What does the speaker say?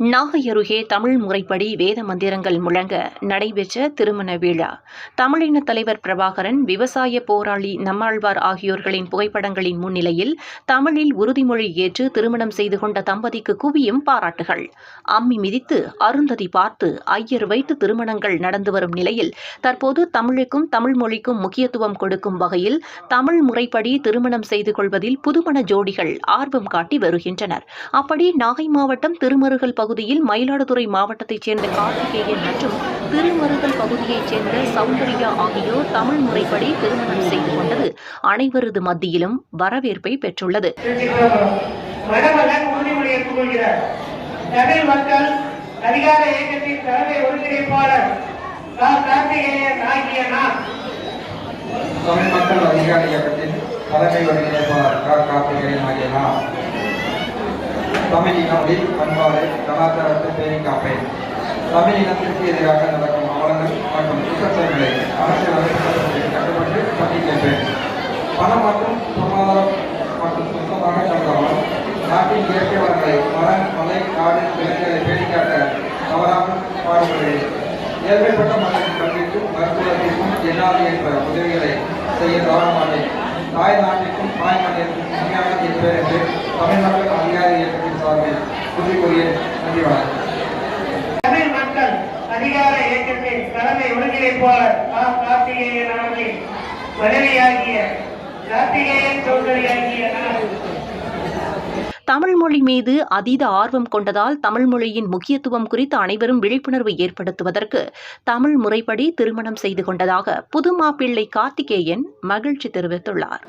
நாகை அருகே தமிழ் முறைப்படி வேத மந்திரங்கள் முழங்க நடைபெற்ற திருமண விழா. தமிழின தலைவர் பிரபாகரன் விவசாய போராளி நம்மாழ்வார் ஆகியோர்களின் புகைப்படங்களின் முன்னிலையில் தமிழில் உறுதிமொழி ஏற்று திருமணம் செய்து கொண்ட தம்பதிக்கு குவியும் பாராட்டுகள். அம்மி மிதித்து அருந்ததி பார்த்து ஐயர் வைத்து திருமணங்கள் நடந்து வரும் நிலையில் தற்போது தமிழுக்கும் தமிழ் மொழிக்கும் முக்கியத்துவம் கொடுக்கும் வகையில் தமிழ் முறைப்படி திருமணம் செய்து கொள்வதில் புதுமண ஜோடிகள் ஆர்வம் காட்டி வருகின்றனர். அப்படி நாகை மாவட்டம் திருமருகல் பகுதியில் மயிலாடுதுறை மாவட்டத்தைச் சேர்ந்த கார்த்திகேயன் மற்றும் திருமருகல் பகுதியைச் சேர்ந்த சௌந்தர்யா ஆகியோர் தமிழ் முறைப்படி திருமணம் செய்து கொண்டது அனைவரது மத்தியிலும் வரவேற்பை பெற்றுள்ளது தமிழ் மக்கள் அதிகார இயக்கத்தின் தலைமை ஒருங்கிணைப்பாளர். கார்த்திகேயன் ஆகிய நான் தமிழ் மக்கள் அதிகார இயக்கத்தின் தலைமை ஒருங்கிணைப்பாளர் க. கார்த்திகேயன் ஆகிய நான் தமிழ் இனமொழி பண்பாடு கலாச்சாரத்தை பேணி காப்பேன். தமிழ் இனத்திற்கு எதிராக நடக்கும் அவலங்கள் மற்றும் குற்றச்செயல்களை அரசியல் அமைப்புகளில் கட்டுப்பட்டு பற்றி கேட்பேன் பணம் மற்றும் பொருளாதாரம் மற்றும் சொந்தமாக கருதாமல் நாட்டின் இயற்கை வளங்களை மரம் மலை காடு விலங்குகளை பேணி காக்க தவறாமல் பாடுபடுகிறேன். ஏழ்மைப்பட்ட மக்களின் கல்விக்கும் மருத்துவத்திற்கும் என்னாது என்ற உதவிகளை செய்ய தவறமாட்டேன். தாய் நாட்டிற்கும் தாய் மண்ணிற்கும் உண்மையாக இருப்பேன் என்று தமிழ் மக்கள் இயக்கத்தின் சார்பில் உறுதிமொழியை நன்றி வணக்கம் தமிழ் மக்கள் அதிகார இயக்கத்தின் தலைமை ஒருங்கிணைப்பாளர் ரா. கார்த்திகேயன் அவர்களின் மனைவியாகிய கார்த்திகேயன் சௌந்தரியாகிய தமிழ் மொழி மீது அதீத ஆர்வம் கொண்டதால் தமிழ் மொழியின் முக்கியத்துவம் குறித்து அனைவரும் விழிப்புணர்வு ஏற்படுத்துவதற்கு தமிழ் முறைப்படி திருமணம் செய்து கொண்டதாக புது மாப்பிள்ளை கார்த்திகேயன் மகிழ்ச்சி தெரிவித்துள்ளார்.